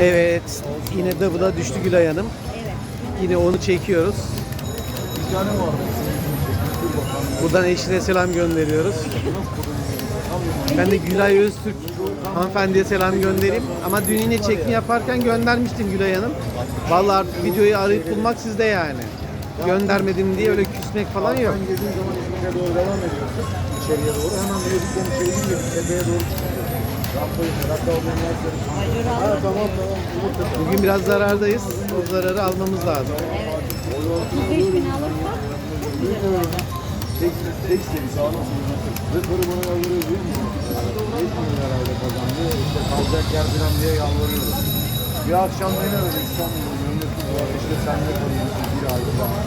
Evet. Yine double'a düştü Gülay Hanım. Evet. Yine onu çekiyoruz. Buradan eşine selam gönderiyoruz. Ben de Gülay Öztürk hanımefendiye selam göndereyim. Ama dün yine çekim yaparken göndermiştim Gülay Hanım. Vallahi artık videoyu arayıp bulmak sizde yani. Göndermedim diye öyle küsmek falan yok. Sen girdiğin zaman doğru devam ediyorsun. İçeriye doğru. Hemen bir tepeye doğru. Ha tamam tamam. Bugün biraz zarardayız. O zararı almamız lazım. 35 bin alırsak çok. Tek, tek seri sağlam sınırlasın. Ve karı bana yalvarıyor değil mi? 5 milyon herhalde kazandı. İşte kalacak yer falan diye yalvarıyordu. Bir akşam beni aradı İstanbul'da yönetimi var. İşte sen de kalıyorsun bir ayda falan.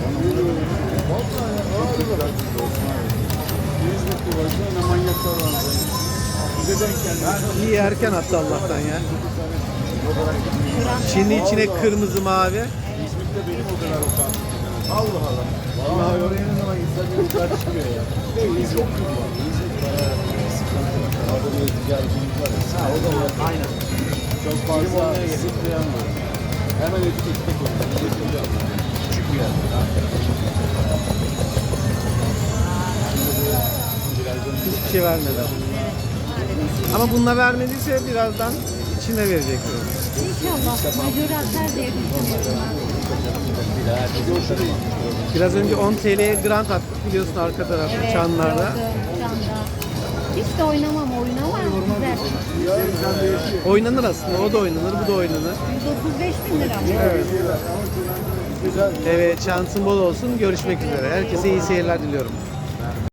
Bana böyle böyle bir şey. Vallahi ya. Çok güzel abi. İzmit'te varsa ne manyaklar var. İyi erken attı Allah'tan ya. Şimdi içine kırmızı mavi. İzmit'te benim o kadar o kadar. Allah Allah. Vallahi oraya ne zaman gitsen bir yukarı çıkıyor ya. Sıkıntı. Orada bir ticaretimiz var ya. Ha o da var. Aynen. Çok fazla sıkıntlayan var. Hemen etikette koyuyor. Küçük bir yer. Hiçbir şey vermeden. Ama bununla vermediyse birazdan içine verecektir. İnşallah majör atar diye. Biraz önce 10 TL'ye grant attık biliyorsun arka tarafta Evet, çanlarda. gördüm. Hiç de oynamam oyun ama güzel. Oynanır aslında. O da oynanır, bu da oynanır. 135 bin lira? Evet. Evet, şansın bol olsun. Görüşmek üzere. Herkese iyi seyirler diliyorum.